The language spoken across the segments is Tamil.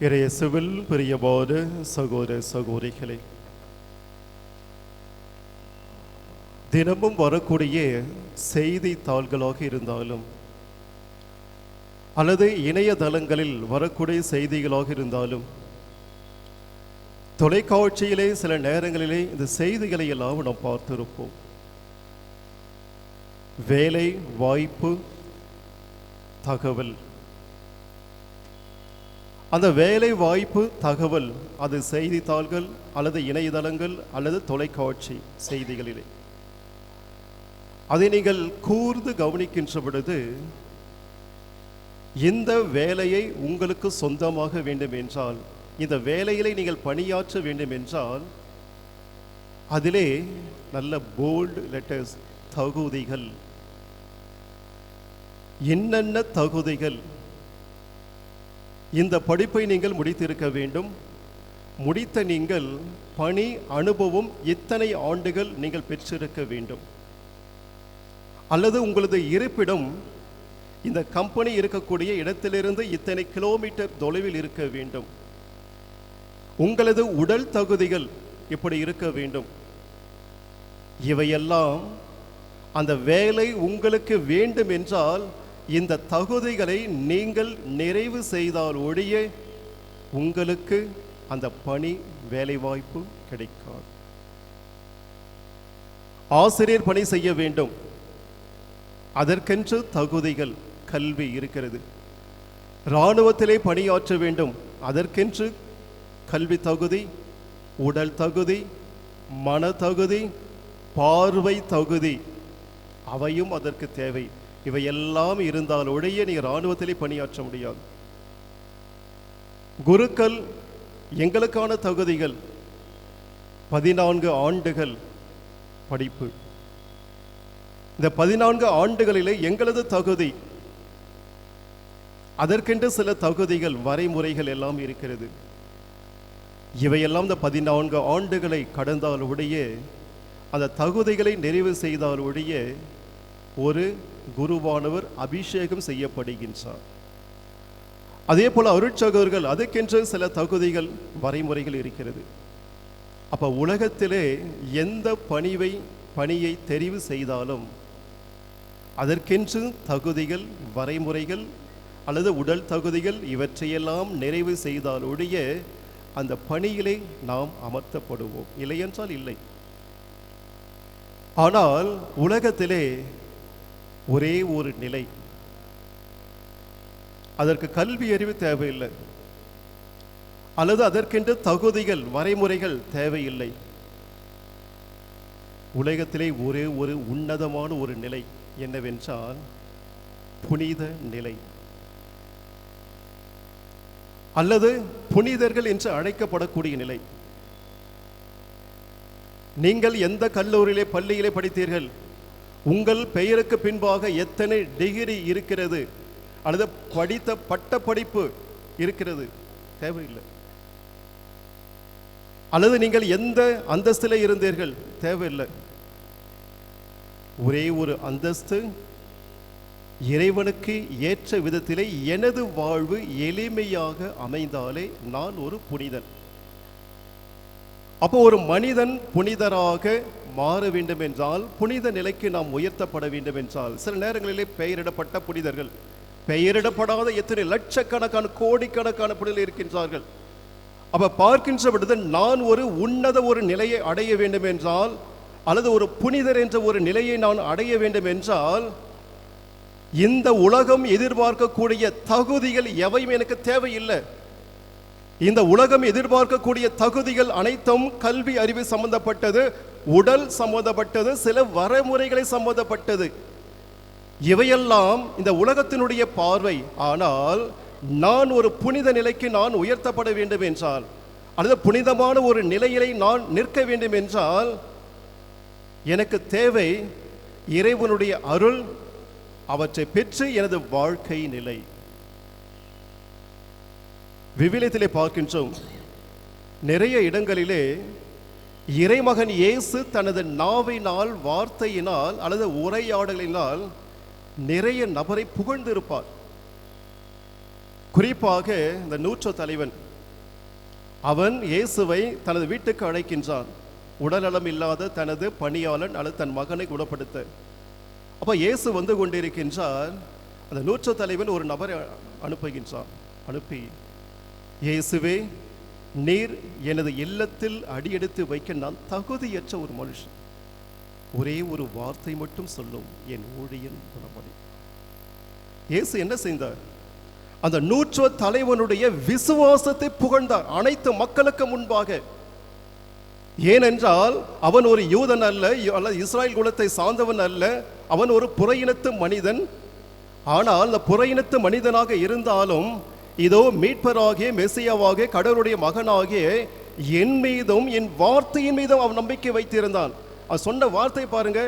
இறையசுவில் பிரியபோது சகோதர சகோதரிகளே தினமும் வரக்கூடிய செய்தித்தாள்களாக இருந்தாலும் அல்லது இணையதளங்களில் வரக்கூடிய செய்திகளாக இருந்தாலும் தொலைக்காட்சியிலே சில நேரங்களிலே இந்த செய்திகளை எல்லாம் நாம் பார்த்திருப்போம். வேலை வாய்ப்பு தகவல் அந்த வேலை வாய்ப்பு தகவல் அது செய்தித்தாள்கள் அல்லது இணையதளங்கள் அல்லது தொலைக்காட்சி செய்திகளிலே. அதை நீங்கள் கூர்ந்து கவனிக்கின்ற பொழுது இந்த வேலையை உங்களுக்கு சொந்தமாக வேண்டும் என்றால் இந்த வேலையிலே நீங்கள் பணியாற்ற வேண்டும் என்றால் அதிலே நல்ல போல்டு லெட்டர்ஸ் தகுதிகள் என்னென்ன தகுதிகள் இந்த படிப்பை நீங்கள் முடித்திருக்க வேண்டும். முடித்த நீங்கள் பணி அனுபவம் இத்தனை ஆண்டுகள் நீங்கள் பெற்றிருக்க வேண்டும். அல்லது உங்களது இருப்பிடம் இந்த கம்பெனி இருக்கக்கூடிய இடத்திலிருந்து இத்தனை கிலோமீட்டர் தொலைவில் இருக்க வேண்டும். உங்களது உடல் தகுதிகள் இப்படி இருக்க வேண்டும். இவையெல்லாம் அந்த வேலை உங்களுக்கு வேண்டும் என்றால் இந்த தகுதிகளை நீங்கள் நிறைவு செய்தால் ஒழிய உங்களுக்கு அந்த பணி வேலைவாய்ப்பு கிடைக்காது. ஆசிரியர் பணி செய்ய வேண்டும். அதற்கென்று தகுதிகள் கல்வி இருக்கிறது. இராணுவத்திலே பணியாற்ற வேண்டும். அதற்கென்று கல்வி தகுதி உடல் தகுதி மன தகுதி பார்வை தகுதி அவையும் அதற்கு தேவை. இவையெல்லாம் இருந்தால் ஒழிய நீ இராணுவத்திலே பணியாற்ற முடியாது. குருக்கள் எங்களுக்கான தகுதிகள் பதினான்கு ஆண்டுகள் படிப்பு. இந்த பதினான்கு ஆண்டுகளிலே எங்களது தகுதி அதற்கென்று சில தகுதிகள் வரைமுறைகள் எல்லாம் இருக்கிறது. இவையெல்லாம் இந்த பதினான்கு ஆண்டுகளை கடந்தால் ஒழிய அந்த தகுதிகளை நிறைவு செய்தால் ஒழிய ஒரு குருவானவர் அபிஷேகம் செய்யப்படுகின்றார். அதே போல அருட்சகர்கள் அதுக்கென்று சில தகுதிகள் வரைமுறைகள் இருக்கிறது. அப்ப உலகத்திலே எந்த பணிவை பணியை தெரிவு செய்தாலும் அதற்கென்று தகுதிகள் வரைமுறைகள் அல்லது உடல் தகுதிகள் இவற்றையெல்லாம் நிறைவு செய்தாலுடைய அந்த பணியிலே நாம் அமர்த்தப்படுவோம். இல்லையென்றால் இல்லை. ஆனால் உலகத்திலே ஒரே ஒரு நிலை. அதற்கு கல்வி அறிவு தேவையில்லை. அல்லது அதற்கென்று தகுதிகள் வரைமுறைகள் தேவையில்லை. உலகத்திலே ஒரே ஒரு உன்னதமான ஒரு நிலை என்னவென்றால் புனித நிலை. அல்லது புனிதர்கள் என்று அழைக்கப்படக்கூடிய நிலை. நீங்கள் எந்த கல்லூரியிலே பள்ளியிலே படித்தீர்கள் உங்கள் பெயருக்கு பின்பாக எத்தனை டிகிரி இருக்கிறது? அல்லது படித்த பட்ட படிப்பு இருக்கிறது? தேவையில்லை. அல்லது நீங்கள் எந்த அந்தஸ்தில் இருந்தீர்கள்? தேவையில்லை. ஒரே ஒரு அந்தஸ்து இறைவனுக்கு ஏற்ற விதத்திலே எனது வாழ்வு எளிமையாக அமைந்தாலே நான் ஒரு புனிதன். அப்போ ஒரு மனிதன் புனிதராக மாற வேண்டும் என்றால் புனித நிலைக்கு நாம் உயர்த்தப்பட வேண்டும் என்றால் சில நேரங்களிலே பெயரிடப்பட்ட புனிதர்கள் பெயரிடப்படாத எத்தனை லட்சக்கணக்கான கோடிக்கணக்கான புனிதர்கள் இருக்கின்றார்கள். அப்ப பார்க்கின்ற பொழுது நான் ஒரு உன்னத ஒரு நிலையை அடைய வேண்டும் என்றால் அல்லது ஒரு புனிதர் என்ற ஒரு நிலையை நான் அடைய வேண்டும் என்றால் இந்த உலகம் எதிர்பார்க்கக்கூடிய தகுதிகள் எவையும் எனக்கு தேவையில்லை. இந்த உலகம் எதிர்பார்க்கக்கூடிய தகுதிகள் அனைத்தும் கல்வி அறிவு சம்பந்தப்பட்டது உடல் சம்பந்தப்பட்டது சில வரைமுறைகளை சம்பந்தப்பட்டது. இவையெல்லாம் இந்த உலகத்தினுடைய பார்வை. ஆனால் நான் ஒரு புனித நிலைக்கு நான் உயர்த்தப்பட வேண்டும் என்றால் அல்லது புனிதமான ஒரு நிலையிலே நான் நிற்க வேண்டும் என்றால் எனக்கு தேவை இறைவனுடைய அருள் அவற்றை பெற்று எனது வாழ்க்கை நிலை. விவிலியத்திலே பார்க்கின்றோம். நிறைய இடங்களிலே இறைமகன் இயேசு தனது நாவினால் வார்த்தையினால் அல்லது உரையாடலினால் நிறைய நபரை புகழ்ந்திருப்பார். குறிப்பாக இந்த நூற்ற தலைவன். அவன் இயேசுவை தனது வீட்டுக்கு அழைக்கின்றான். உடல்நலம் இல்லாத தனது பணியாளன் அல்லது தன் மகனை குணப்படுத்த. அப்போ இயேசு வந்து கொண்டிருக்கின்றார். அந்த நூற்ற தலைவன் ஒரு நபரை அனுப்புகின்றான். அனுப்பி இயேசுவே நீர் எனது இல்லத்தில் அடியெடுத்து வைக்க நான் தகுதியற்ற ஒரு மனுஷன். ஒரே ஒரு வார்த்தை மட்டும் சொல்லும் என் ஊழியன் குணமடை. இயேசு என்ன செய்தார்? அந்த நூற்றுவ தலைவனுடைய விசுவாசத்தை புகழ்ந்தார். அனைத்து மக்களுக்கு முன்பாக. ஏனென்றால் அவன் ஒரு யூதன் அல்ல அல்லது இஸ்ராயல் குலத்தை சார்ந்தவன் அல்ல. அவன் ஒரு புறையினத்து மனிதன். ஆனால் அந்த புறையினத்து மனிதனாக இருந்தாலும் இதோ மீட்பராகிய மெசியாவாகிய கடவுளுடைய மகனாகிய என் மீதும் என் வார்த்தையின் மீதும் அவன் நம்பிக்கை வைத்திருந்தான். அவன் சொன்ன வார்த்தை பாருங்க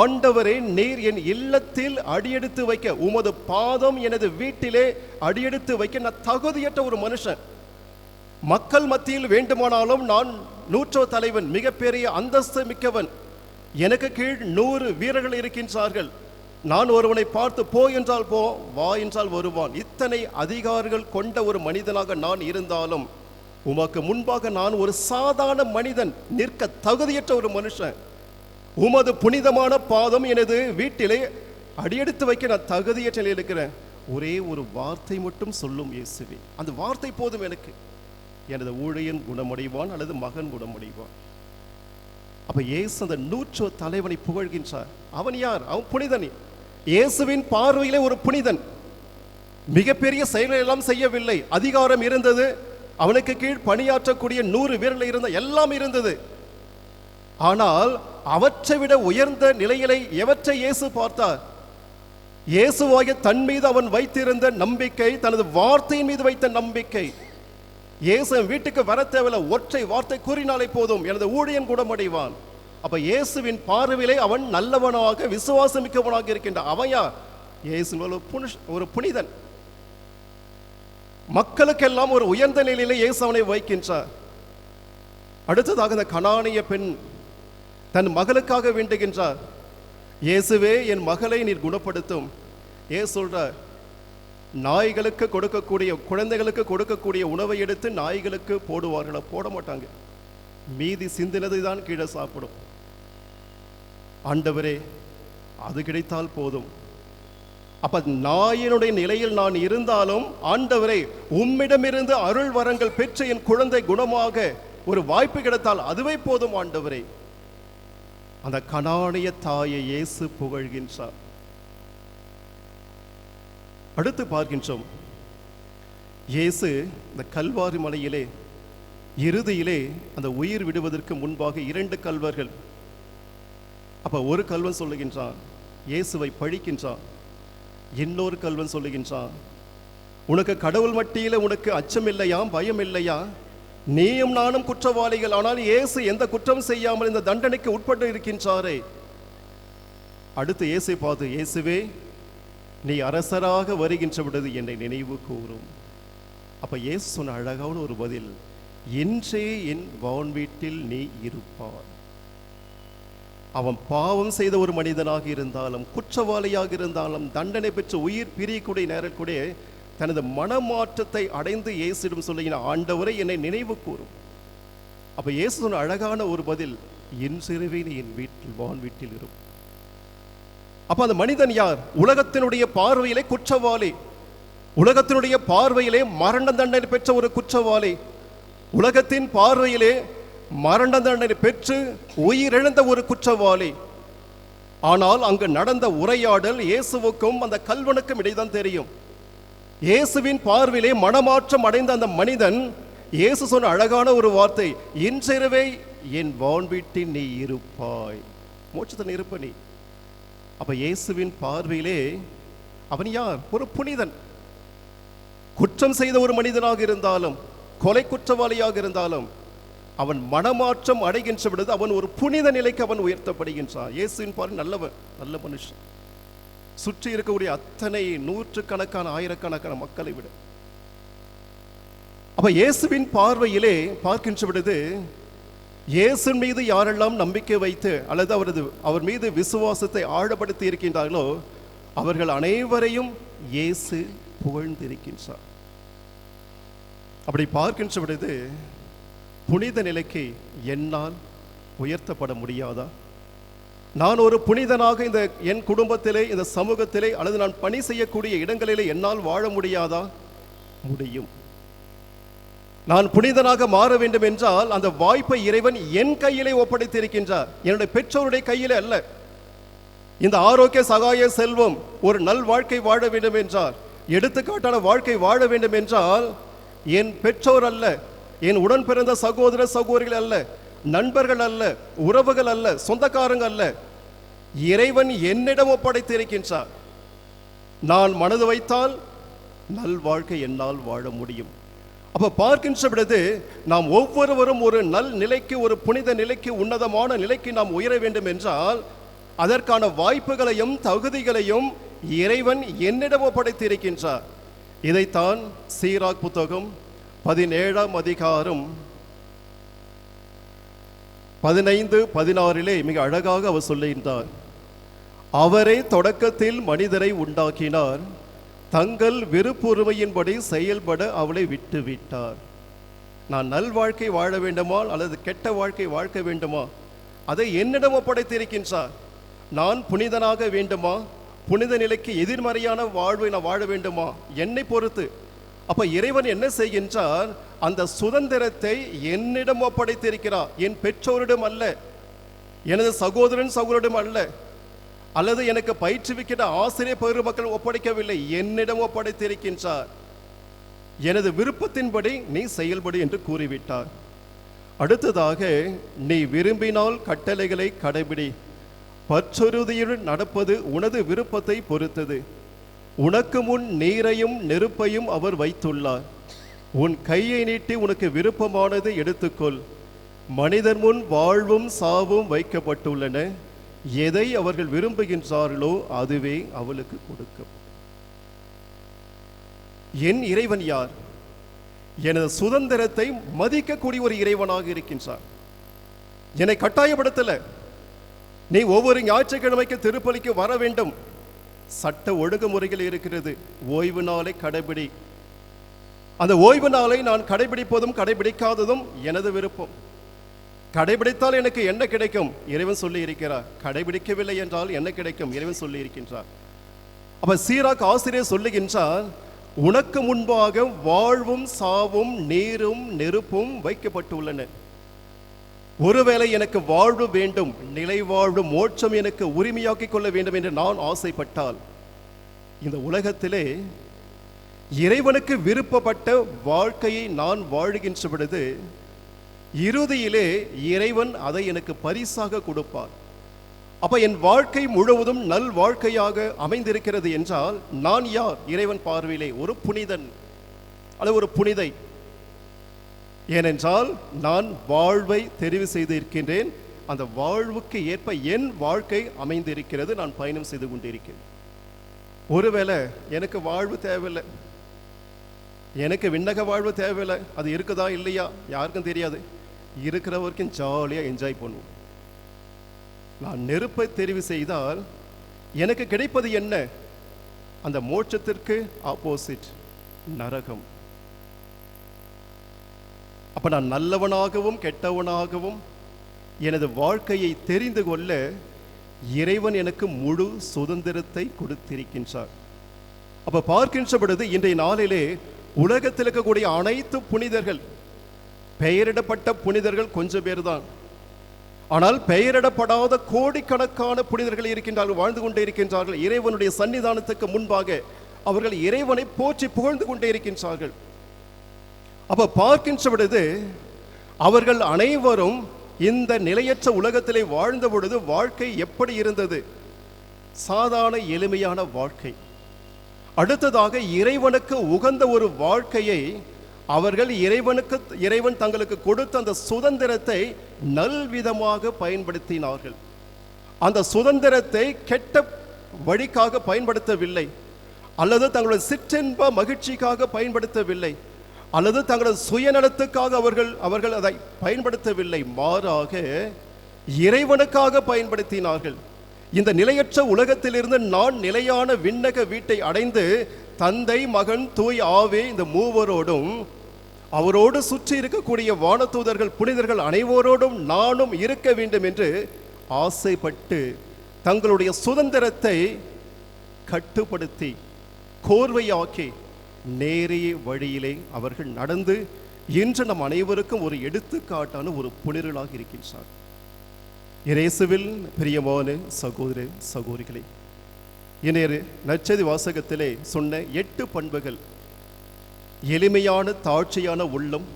ஆண்டவரே நீர் என் இல்லத்தில் அடியெடுத்து வைக்க உமது பாதம் எனது வீட்டிலே அடியெடுத்து வைக்க நான் தகுதியற்ற ஒரு மனுஷன். மக்கள் மத்தியில் வேண்டுமானாலும் நான் நூற்றோ தலைவன் மிகப்பெரிய அந்தஸ்து மிக்கவன். எனக்கு கீழ் நூறு வீரர்கள் இருக்கின்றார்கள். நான் ஒருவனை பார்த்து போ என்றால் போ வா என்றால் வருவான். இத்தனை அதிகாரிகள் கொண்ட ஒரு மனிதனாக நான் இருந்தாலும் உமக்கு முன்பாக நான் ஒரு சாதாரண மனிதன் நிற்க தகுதியற்ற ஒரு மனுஷன். உமது புனிதமான பாதம் எனது வீட்டிலே அடியெடுத்து வைக்க நான் தகுதியற்ற நிலையில் இருக்கிறேன். ஒரே ஒரு வார்த்தை மட்டும் சொல்லும் இயேசுவே. அந்த வார்த்தை போதும் எனக்கு. எனது ஊழியன் குணமடைவான் அல்லது மகன் குணமடைவான். அப்ப இயேசு அந்த நூற்றோ தலைவனை புகழ்கின்றார். அவன் யார்? அவன் புனிதனே. இயேசுவின் பார்வையிலே ஒரு புனிதன். மிகப்பெரிய செயல்களை எல்லாம் செய்யவில்லை. அதிகாரம் இருந்தது. அவனுக்கு கீழ் பணியாற்றக்கூடிய நூறு வீரர்கள் இருந்த எல்லாம் இருந்தது. ஆனால் அவற்றை விட உயர்ந்த நிலையிலே எவற்றை இயேசு பார்த்தார்? இயேசுவாகிய தன் மீது அவன் வைத்திருந்த நம்பிக்கை தனது வார்த்தையின் மீது வைத்த நம்பிக்கை. இயேசு என் வீட்டுக்கு வர தேவையில்ல. ஒற்றை வார்த்தை கூறினாலே போதும். எனது ஊழியன் குணமடைவான். அப்ப இயேசுவின் பார்வையிலே அவன் நல்லவனாக விசுவாசமிக்கவனாக இருக்கின்றான் அவன் யார்? இயேசு ஒரு ஒரு புனிதன். மக்களுக்கெல்லாம் ஒரு உயர்ந்த நிலையிலே இயேசு அவனை வைக்கின்றார். அடுத்ததாக இந்த கணானிய பெண் தன் மகளுக்காக வேண்டுகின்றார். இயேசுவே என் மகளை நீர் குணப்படுத்தும். ஏ சொல்றார் நாய்களுக்கு கொடுக்கக்கூடிய குழந்தைகளுக்கு கொடுக்கக்கூடிய உணவை எடுத்து நாய்களுக்கு போடுவார்களா. போட மாட்டாங்க. மீதி சிந்தினதுதான் கீழே சாப்பிடும். ஆண்டவரே அது கிடைத்தால் போதும். அப்ப நாயினுடைய நிலையில் நான் இருந்தாலும் ஆண்டவரே உம்மிடமிருந்து அருள் வரங்கள் பெற்ற என் குழந்தை குணமாக ஒரு வாய்ப்பு கிடைத்தால் அதுவே போதும் ஆண்டவரே. அந்த கனானிய தாயை இயேசு புகழ்கின்றார். அடுத்து பார்க்கின்றோம். இயேசு இந்த கல்வாரி மலையிலே இறுதியிலே அந்த உயிர் விடுவதற்கு முன்பாக இரண்டு கல்வர்கள் அப்ப ஒரு கல்வன் சொல்லுகின்றான் இயேசுவை பழிக்கின்றான். இன்னொரு கல்வன் சொல்லுகின்றான் உனக்கு கடவுள் மட்டியில உனக்கு அச்சம் இல்லையா பயம் இல்லையா? நீயும் நானும் குற்றவாளிகள் ஆனால் இயேசு எந்த குற்றம் செய்யாமல் இந்த தண்டனைக்கு உட்பட்டு இருக்கின்றாரே. அடுத்து இயேசை பார்த்து இயேசுவே நீ அரசராக வருகின்ற விடுது என்னை நினைவு கூறும். அப்ப இயேசு சொன்ன அழகான ஒரு பதில் இன்றே என் வான் வீட்டில் நீ இருப்பார் அவன் பாவம் செய்த ஒரு மனிதனாக இருந்தாலும் குற்றவாளியாக இருந்தாலும் தண்டனை பெற்று உயிர் பிரியக்கூடிய நேரக்கூடிய தனது மனமாற்றத்தை அடைந்து இயேசுவிடம் சொல்லுகிற ஆண்டவரை என்னை நினைவு கூறும். அப்ப இயேசு சொன்ன அழகான ஒரு பதில் என் சிறுவே என் வீட்டில் வான் வீட்டில் இருக்கும் அப்ப அந்த மனிதன் யார்? உலகத்தினுடைய பார்வையிலே குற்றவாளி. உலகத்தினுடைய பார்வையிலே மரண தண்டனை பெற்ற ஒரு குற்றவாளி. உலகத்தின் பார்வையிலே மரண தண்டனை பெற்று உயிரிழந்த ஒரு குற்றவாளி. ஆனால் அங்கு நடந்த உரையாடல் இயேசுவுக்கும் அந்த கல்வனுக்கும் இடைதான் தெரியும். இயேசுவின் பார்வையிலே மனமாற்றம் அடைந்த அந்த மனிதன் இயேசு சொன்ன அழகான ஒரு வார்த்தை இன்றிரவே என் வான்வீட்டில் நீ இருப்பாய். மோட்சத்தில் இருப்ப நீ. அப்ப இயேசுவின் பார்வையிலே அவன் யார்? ஒரு புனிதன். குற்றம் செய்த ஒரு மனிதனாக இருந்தாலும் கொலை குற்றவாளியாக இருந்தாலும் அவன் மனமாற்றம் அடைகின்ற பொழுது அவன் ஒரு புனித நிலைக்கு அவன் உயர்த்தப்படுகின்றான். இயேசுவின் பார்வை நல்லவன் நல்ல மனுஷன். சுற்றி இருக்கக்கூடிய அத்தனை நூற்றுக்கணக்கான ஆயிரக்கணக்கான மக்களை விட. அப்ப இயேசுவின் பார்வையிலே பார்க்கின்ற பொழுது இயேசு மீது யாரெல்லாம் நம்பிக்கை வைத்து அல்லது அவரது அவர் மீது விசுவாசத்தை ஆழப்படுத்தி இருக்கின்றார்களோ அவர்கள் அனைவரையும் இயேசு புகழ்ந்திருக்கின்றார். அப்படி பார்க்கின்ற பொழுது புனித நிலைக்கு என்னால் உயர்த்தப்பட முடியாதா? நான் ஒரு புனிதனாக இந்த என் குடும்பத்திலே இந்த சமூகத்திலே அல்லது நான் பணி செய்யக்கூடிய இடங்களிலே என்னால் வாழ முடியாதா? முடியும். நான் புனிதனாக மாற வேண்டும் என்றால் அந்த வாய்ப்பை இறைவன் என் கையிலே ஒப்படைத்திருக்கின்றார். என்னுடைய பெற்றோருடைய கையிலே அல்ல. இந்த ஆரோக்கிய சகாய செல்வம் ஒரு நல் வாழ்க்கை வாழ வேண்டும் என்றால் எடுத்துக்காட்டான வாழ்க்கை வாழ வேண்டும் என்றால் என் பெற்றோர் அல்ல. என் உடன் பிறந்த சகோதர சகோதரிகள் அல்ல நண்பர்கள் அல்ல உறவுகள் அல்ல சொந்தக்காரங்க அல்ல. இறைவன் என்னிடம் ஒப்படைத்திருக்கின்றார். நான் மனது வைத்தால் நல் வாழ்க்கை என்னால் வாழ முடியும். அப்போ பார்க்கின்ற பொழுது நாம் ஒவ்வொருவரும் ஒரு நல் நிலைக்கு ஒரு புனித நிலைக்கு உன்னதமான நிலைக்கு நாம் உயர வேண்டும் என்றால் அதற்கான வாய்ப்புகளையும் தகுதிகளையும் இறைவன் என்னிடம் ஒப்படைத்திருக்கின்றார். இதைத்தான் சீராக் புத்தகம் பதினேழாம் அதிகாரம் பதினைந்து பதினாறிலே மிக அழகாக அவர் சொல்லுகின்றார். அவரே தொடக்கத்தில் மனிதரை உண்டாக்கினார். தங்கள் விருப்புரிமையின்படி செயல்பட அவளை விட்டு விட்டார் நான் நல் வாழ்க்கை வாழ வேண்டுமா அல்லது கெட்ட வாழ்க்கை வாழ்க்க வேண்டுமா? அதை என்னிடம் ஒப்படைத்திருக்கின்றார். நான் புனிதனாக வேண்டுமா? புனித நிலைக்கு எதிர்மறையான வாழ்வை நான் வாழ வேண்டுமா? என்னை பொறுத்து. அப்போ இறைவன் என்ன செய்கின்றார்? அந்த சுதந்திரத்தை என்னிடம் ஒப்படைத்திருக்கிறார். என் பெற்றோரிடம் அல்ல. எனது சகோதரன் சகோதரிடம் அல்ல. அல்லது எனக்கு பயிற்றுவிக்கிற ஆசிரியர் பெருமக்கள் ஒப்படைக்கவில்லை. என்னிடம் ஒப்படைத்திருக்கின்றார். எனது விருப்பத்தின்படி நீ செயல்படு என்று கூறிவிட்டார். அடுத்ததாக நீ விரும்பினால் கட்டளைகளை கடைபிடி. பற்றுறுதியுடன் நடப்பது உனது விருப்பத்தை பொறுத்தது. உனக்கு முன் நீரையும் நெருப்பையும் அவர் வைத்துள்ளார். உன் கையை நீட்டி உனக்கு விருப்பமானது எடுத்துக்கொள். மனிதர் முன் வாழ்வும் சாவும் வைக்கப்பட்டுள்ளன. எதை அவர்கள் விரும்புகின்றார்களோ அதுவே அவளுக்கு கொடுக்கும் என் இறைவன் யார்? எனது சுதந்திரத்தை மதிக்கக்கூடிய ஒரு இறைவனாக இருக்கின்றார். என்னை கட்டாயப்படுத்தல. நீ ஒவ்வொரு ஞாயிற்றுக்கிழமைக்கு திருப்பலிக்கு வர வேண்டும். சட்ட ஒழுங்குமுறைகள் இருக்கிறது. ஓய்வு நாளை கடைபிடி. அந்த ஓய்வு நாளை நான் கடைபிடிப்பதும் கடைபிடிக்காததும் எனது விருப்பம். கடைபிடித்தால் எனக்கு என்ன கிடைக்கும்? இறைவன் சொல்லி இருக்கிறார் கடைபிடிக்கவில்லை என்றால் என்ன கிடைக்கும்? இறைவன் சொல்லி இருக்கின்றார் அப்ப சீராக் ஆசிரியர் சொல்லுகின்றார் உனக்கு முன்பாக வாழ்வும் சாவும் நீரும் நெருப்பும் வைக்கப்பட்டுள்ளன. ஒருவேளை எனக்கு வாழ்வு வேண்டும் நிலை வாழ்வு மோட்சம் எனக்கு உரிமையாக்கிக் கொள்ள வேண்டும் என்று நான் ஆசைப்பட்டால் இந்த உலகத்திலே இறைவனுக்கு விருப்பப்பட்ட வாழ்க்கையை நான் வாழுகின்ற பொழுது இறுதியிலே இறைவன் அதை எனக்கு பரிசாக கொடுப்பார். அப்ப என் வாழ்க்கை முழுவதும் நல் வாழ்க்கையாக அமைந்திருக்கிறது என்றால் நான் யார்? இறைவன் பார்வையிலே ஒரு புனிதன். அல்லது ஒரு புனிதை. ஏனென்றால் நான் வாழ்வை தெரிவு செய்திருக்கின்றேன். அந்த வாழ்வுக்கு ஏற்ப என் வாழ்க்கை அமைந்திருக்கிறது. நான் பயணம் செய்து கொண்டிருக்கிறேன். ஒருவேளை எனக்கு வாழ்வு தேவையில்லை. எனக்கு விண்ணக வாழ்வு தேவையில்லை. அது இருக்குதா இல்லையா? யாருக்கும் தெரியாது. இருக்கிற வரைக்கும் ஜாலியாக என்ஜாய் பண்ணுவோம். நான் நெருப்பை தெரிவு செய்தால் எனக்கு கிடைப்பது என்ன? அந்த மோட்சத்திற்கு ஆப்போசிட் நரகம். அப்ப நான் நல்லவனாகவும் கெட்டவனாகவும் எனது வாழ்க்கையை தெரிந்து கொள்ள இறைவன் எனக்கு முழு சுதந்திரத்தை கொடுத்திருக்கின்றார். அப்போ பார்க்கின்ற பொழுது இன்றைய நாளிலே உலகத்தில் இருக்கக்கூடிய அனைத்து புனிதர்கள் பெயரிடப்பட்ட புனிதர்கள் கொஞ்சம் பேர் தான் ஆனால் பெயரிடப்படாத கோடிக்கணக்கான புனிதர்கள் இருக்கின்றார்கள் வாழ்ந்து கொண்டே இருக்கின்றார்கள். இறைவனுடைய சன்னிதானத்துக்கு முன்பாக அவர்கள் இறைவனை போற்றி புகழ்ந்து கொண்டே இருக்கின்றார்கள். அப்போ பார்க்கின்ற பொழுது அவர்கள் அனைவரும் இந்த நிலையற்ற உலகத்திலே வாழ்ந்த பொழுது வாழ்க்கை எப்படி இருந்தது? சாதாரண எளிமையான வாழ்க்கை. அடுத்ததாக இறைவனுக்கு உகந்த ஒரு வாழ்க்கையை அவர்கள் இறைவனுக்கு இறைவன் தங்களுக்கு கொடுத்த அந்த சுதந்திரத்தை நல்விதமாக பயன்படுத்தினார்கள். அந்த சுதந்திரத்தை கெட்ட வழிக்காக பயன்படுத்தவில்லை. அல்லது தங்களுடைய சிற்றின்ப மகிழ்ச்சிக்காக பயன்படுத்தவில்லை. அல்லது தங்களது சுயநலத்துக்காக அவர்கள் அவர்கள் அதை பயன்படுத்தவில்லை மாறாக இறைவனுக்காக பயன்படுத்தினார்கள். இந்த நிலையற்ற உலகத்திலிருந்து நான் நிலையான விண்ணக வீட்டை அடைந்து தந்தை மகன் தூய் ஆவே இந்த மூவரோடும் அவரோடு சுற்றி இருக்கக்கூடிய வானதூதர்கள் புனிதர்கள் அனைவரோடும் நானும் இருக்க வேண்டும் என்று ஆசைப்பட்டு தங்களுடைய சுதந்திரத்தை கட்டுப்படுத்தி கோர்வையாக்கி நேரிய வழியிலே அவர்கள் நடந்து இன்று நம் அனைவருக்கும் ஒரு எடுத்துக்காட்டான ஒரு புனிர்களாக இருக்கின்றார். இயேசுவில் பிரியமான சகோதர சகோதரிகளே இணையர் நச்சதி வாசகத்திலே சொன்ன எட்டு பண்புகள் எளிமையான தாழ்ச்சியான உள்ளம்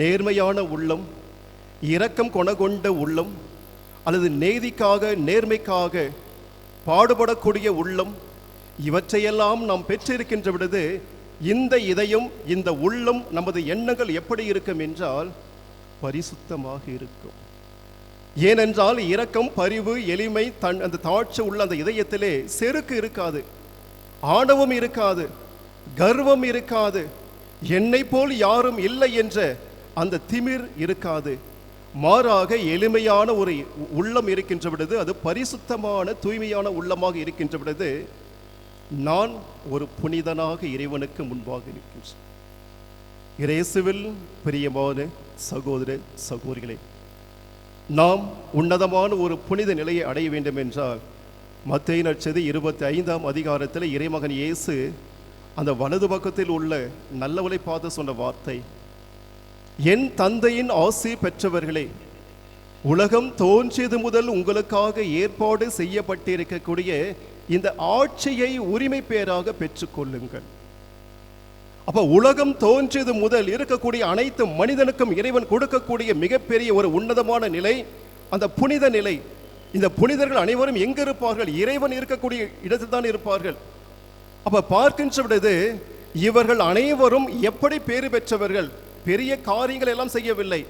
நேர்மையான உள்ளம் இரக்கம் கொணகொண்ட உள்ளம் அல்லது நேதிக்காக நேர்மைக்காக பாடுபடக்கூடிய உள்ளம் இவற்றையெல்லாம் நாம் பெற்றிருக்கின்ற விடுது இந்த இதயம் இந்த உள்ளம் நமது எண்ணங்கள் எப்படி இருக்கும் என்றால் பரிசுத்தமாக இருக்கும். ஏனென்றால் இரக்கம் பரிவு எளிமை தன் அந்த தாழ்ச்சி உள்ள அந்த இதயத்திலே செருக்கு இருக்காது ஆணவம் இருக்காது கர்வம் இருக்காது என்னை போல் யாரும் இல்லை என்ற அந்த திமிர் இருக்காது. மாறாக எளிமையான ஒரு உள்ளம் இருக்கின்ற விடுது அது பரிசுத்தமான தூய்மையான உள்ளமாக இருக்கின்ற விடுது. நான் ஒரு புனிதனாக இறைவனுக்கு முன்பாக இருக்கின்றேன் இறைசுவில் பிரியமான சகோதர சகோதரிகளே நாம் உன்னதமான ஒரு புனித நிலையை அடைய வேண்டும் என்றால் மத்திய நட்சதி இருபத்தி ஐந்தாம் அதிகாரத்தில் இறைமகன் இயேசு அந்த வலது பக்கத்தில் உள்ள நல்லவளை பார்த்து சொன்ன வார்த்தை என் தந்தையின் ஆசி பெற்றவர்களே உலகம் தோன்றியது முதல் உங்களுக்காக ஏற்பாடு செய்யப்பட்டிருக்கக்கூடிய இந்த ஆட்சியை உரிமை பேராக பெற்றுக்கொள்ளுங்கள். அப்ப உலகம் தோன்றியது முதல் இருக்கக்கூடிய அனைத்து மனிதனுக்கும் இறைவன் கொடுக்கக்கூடிய மிகப்பெரிய ஒரு உன்னதமான நிலை அந்த புனித நிலை. இந்த புனிதர்கள் அனைவரும் எங்க இருப்பார்கள் இறைவன் இருக்கக்கூடிய இடத்தில் தான் இருப்பார்கள். அப்ப பார்க்கின்ற விடுது இவர்கள் அனைவரும் எப்படி பேறு பெற்றவர்கள்? பெரிய காரியங்கள் எல்லாம் செய்யவில்லை.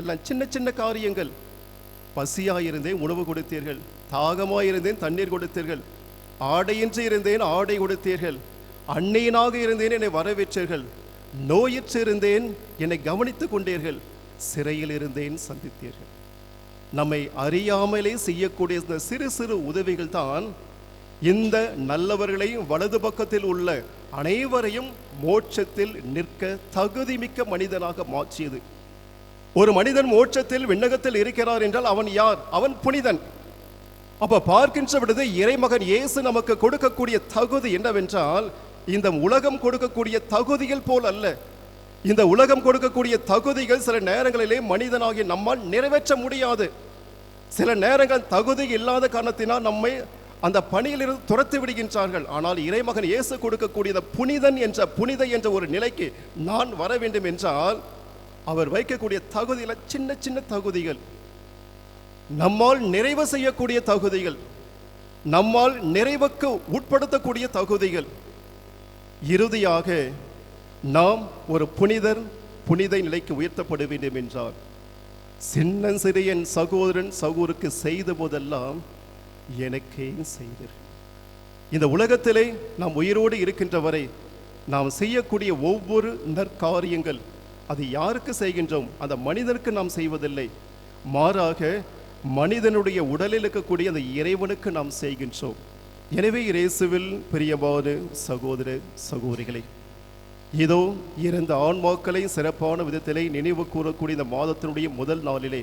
எல்லாம் சின்ன சின்ன காரியங்கள். பசியாயிருந்தேன் உணவு கொடுத்தீர்கள். தாகமாயிருந்தேன் தண்ணீர் கொடுத்தீர்கள். ஆடையின்றி இருந்தேன் ஆடை கொடுத்தீர்கள் அன்னையினாக இருந்தேன் என்னை வரவேற்றீர்கள். நோயிற்று இருந்தேன் என்னை கவனித்துக் கொண்டீர்கள். சிறையில் இருந்தேன் சந்தித்தீர்கள். நம்மை அறியாமலே செய்யக்கூடிய இந்த சிறு சிறு உதவிகள் தான் இந்த நல்லவர்களையும் வலது பக்கத்தில் உள்ள அனைவரையும் மோட்சத்தில் நிற்க தகுதிமிக்க மனிதனாக மாற்றியது. ஒரு மனிதன் மோட்சத்தில் விண்ணகத்தில் இருக்கிறார் என்றால் அவன் யார்? அவன் புனிதன். அப்ப பார்க்கின்ற பொழுது இறைமகன் இயேசு நமக்கு கொடுக்கக்கூடிய தகுதி என்னவென்றால் இந்த உலகம் கொடுக்கக்கூடிய தகுதிகள் போல் அல்ல. இந்த உலகம் கொடுக்கக்கூடிய தகுதிகள் சில நேரங்களிலே மனிதனாகிய நம்மால் நிறைவேற்ற முடியாது. சில நேரங்கள் தகுதி இல்லாத காரணத்தினால் நம்மை அந்த பணியிலிருந்து துரத்தி விடுகின்றார்கள். ஆனால் இறைமகன் இயேசு கொடுக்கக்கூடிய புனிதன் என்ற புனித என்ற ஒரு நிலைக்கு நான் வர வேண்டும் என்றால் அவர் வைக்கக்கூடிய தகுதியில் சின்ன சின்ன தகுதிகள். நம்மால் நிறைவு செய்யக்கூடிய தகுதிகள் நம்மால் நிறைவுக்கு உட்படுத்தக்கூடிய தகுதிகள். இறுதியாக நாம் ஒரு புனிதர் புனித நிலைக்கு உயர்த்தப்பட வேண்டும் என்றால் சின்ன சிறியன் சகோதரன் சகோருக்கு செய்த போதெல்லாம் எனக்கே செய்தீர். இந்த உலகத்திலே நாம் உயிரோடு இருக்கின்ற வரை நாம் செய்யக்கூடிய ஒவ்வொரு நற்காரியங்கள் அது யாருக்கு செய்கின்றோம்? அந்த மனிதனுக்கு நாம் செய்வதில்லை. மாறாக மனிதனுடைய உடலில் இருக்கக்கூடிய அந்த இறைவனுக்கு நாம் செய்கின்றோம். எனவே இயேசுவில் பிரியமான சகோதர சகோதரிகளை இதோ இறந்த ஆன்மாக்களை சிறப்பான விதத்திலே நினைவு கூறக்கூடிய இந்த மாதத்தினுடைய முதல் நாளிலே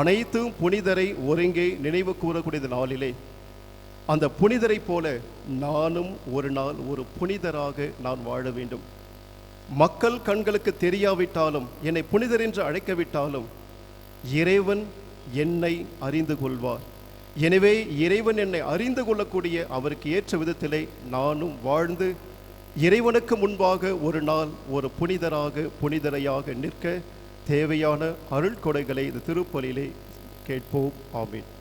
அனைத்தும் புனிதரை ஒருங்கே நினைவு கூறக்கூடிய இந்த நாளிலே அந்த புனிதரை போல நானும் ஒரு நாள் ஒரு புனிதராக நான் வாழ வேண்டும். மக்கள் கண்களுக்கு தெரியாவிட்டாலும் என்னை புனிதர் என்று அழைக்கவிட்டாலும் இறைவன் என்னை அறிந்து கொள்வார். எனவே இறைவன் என்னை அறிந்து கொள்ளக்கூடிய அவருக்கு ஏற்ற விதத்திலே நானும் வாழ்ந்து இறைவனுக்கு முன்பாக ஒரு நாள் ஒரு புனிதராக புனிதரையாக நிற்க தேவையான அருள் கொடைகளை இந்த திருப்பலியிலே கேட்போம். ஆமீன்.